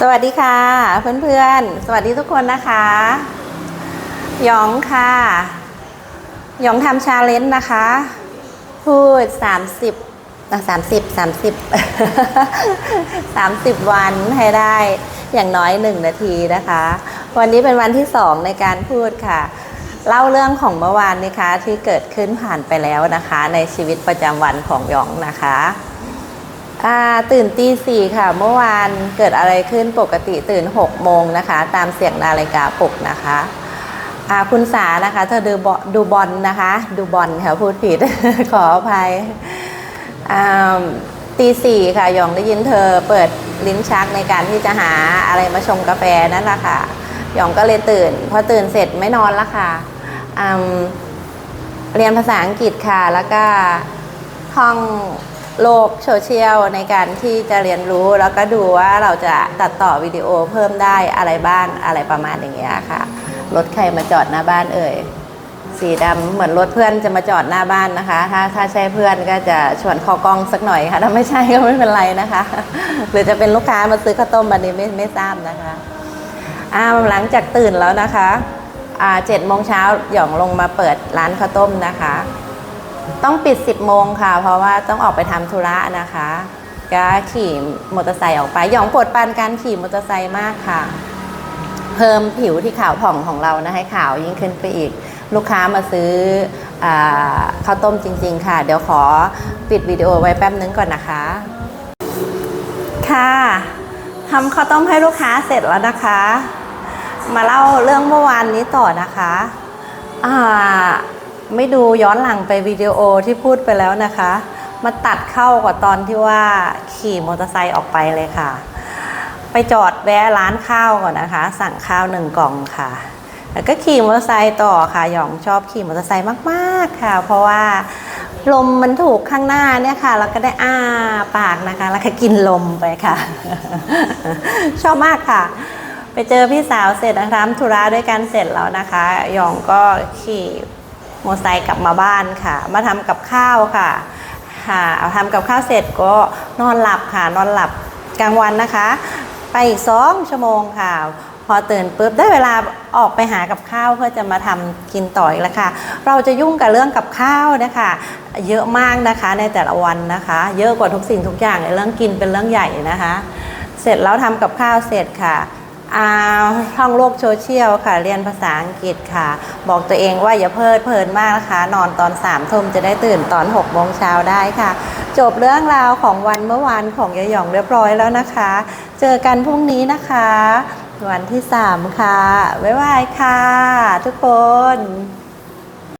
สวัสดีค่ะ เพื่อนๆ สวัสดีทุกคนนะคะหยองค่ะหยองทำชาเลนจ์นะคะ พูด 30นะ30 30 30 วันให้ได้อย่างน้อย 1 นาทีนะคะ วันนี้เป็นวันที่ 2 ในการพูดค่ะ เล่าเรื่องของเมื่อวานนะคะที่เกิดขึ้นผ่านไปแล้วนะคะ ในชีวิตประจำวันของหยองนะคะ ตื่นตีสี่ค่ะ เมื่อวานเกิดอะไรขึ้นปกติตื่น6กโมงนะคะ ตามเสียงนาฬิกาปลุกนะคะคุณสานะคะ เธอดูบอดูบอลนะคะ ดูบอลค่ะพูดผิด ขออภัยตีสี่ค่ะหยองได้ยินเธอเปิดลิ้นชักในการที่จะหาอะไรมาชงกาแฟนั่นแหละค่ะหยองก็เลยตื่น พอตื่นเสร็จไม่นอนละค่ะเรียนภาษาอังกฤษค่ะ แล้วก็ท่อง โลกโซเชียลในการที่จะเรียนรู้แล้วก็ดูว่าเราจะตัดต่อวิดีโอเพิ่มได้อะไรบ้างอะไรประมาณอย่างเงี้ยค่ะ รถใครมาจอดหน้าบ้านเอ่ยสีดำเหมือนรถเพื่อนจะมาจอดหน้าบ้านนะคะ ถ้าถ้าใช่เพื่อนก็จะชวนข้ากล้องสักหน่อยค่ะ ถ้าไม่ใช่ก็ไม่เป็นไรนะคะ หรือจะเป็นลูกค้ามาซื้อข้าวต้มบันนี้ไม่ไม่ทราบนะคะอ่าหลังจากตื่นแล้วนะคะอ่าเจ็ดโมงเช้าหย่องลงมาเปิดร้านข้าวต้มนะคะ ต้องปิด 10 โมงค่ะ เพราะว่าต้องออกไปทำธุระนะคะ ก็ขี่มอเตอร์ไซค์ออกไปหย่องปวดปานการขี่มอเตอร์ไซค์มากค่ะ เพิ่มผิวที่ขาวผ่องของเรานะให้ขาวยิ่งขึ้นไปอีก ลูกค้ามาซื้ออข้าวต้มจริง ๆ ค่ะ เดี๋ยวขอปิดวิดีโอไว้แป๊บนึงก่อนนะคะ ค่ะทำข้าวต้มให้ลูกค้าเสร็จแล้วนะคะ มาเล่าเรื่องเมื่อวานนี้ต่อนะคะอ่า ไม่ดูย้อนหลังไปวิดีโอที่พูดไปแล้วนะคะ มาตัดเข้ากับตอนที่ว่าขี่มอเตอร์ไซค์ออกไปเลยค่ะ ไปจอดแวะร้านข้าวก่อนนะคะ สั่งข้าวหนึ่งกล่องค่ะแล้วก็ขี่มอเตอร์ไซค์ต่อค่ะหยองชอบขี่มอเตอร์ไซค์มากๆค่ะ เพราะว่าลมมันถูกข้างหน้าเนี่ยค่ะ แล้วก็ได้อ้าปากนะคะ แล้วก็กินลมไปค่ะ ชอบมากค่ะ ไปเจอพี่สาวเสร็จนะคะทำธุระด้วยกันเสร็จแล้วนะคะหยองก็ขี่ มอไซค์กลับมาบ้านค่ะ มาทำกับข้าวค่ะค่ะเอาทำกับข้าวเสร็จก็นอนหลับค่ะ นอนหลับกลางวันนะคะ ไปอีกสองชั่วโมงค่ะ พอตื่นปุ๊บได้เวลาออกไปหากับข้าวเพื่อจะมาทำกินต่ออีกแล้วค่ะ เราจะยุ่งกับเรื่องกับข้าวนะคะ เยอะมากนะคะในแต่ละวันนะคะ เยอะกว่าทุกสิ่งทุกอย่างเลยเรื่องกินเป็นเรื่องใหญ่นะคะ เสร็จแล้วทำกับข้าวเสร็จค่ะ อาท่องโลกโซเชียลค่ะ เรียนภาษาอังกฤษค่ะ บอกตัวเองว่าอย่าเพลิดเพลินมากนะคะ นอนตอนสามทุ่มจะได้ตื่นตอนหกโมงเช้าได้ค่ะ จบเรื่องราวของวันเมื่อวานของยายหยองเรียบร้อยแล้วนะคะ เจอกันพรุ่งนี้นะคะ วันที่สามค่ะ บ๊ายบายค่ะ ทุกคน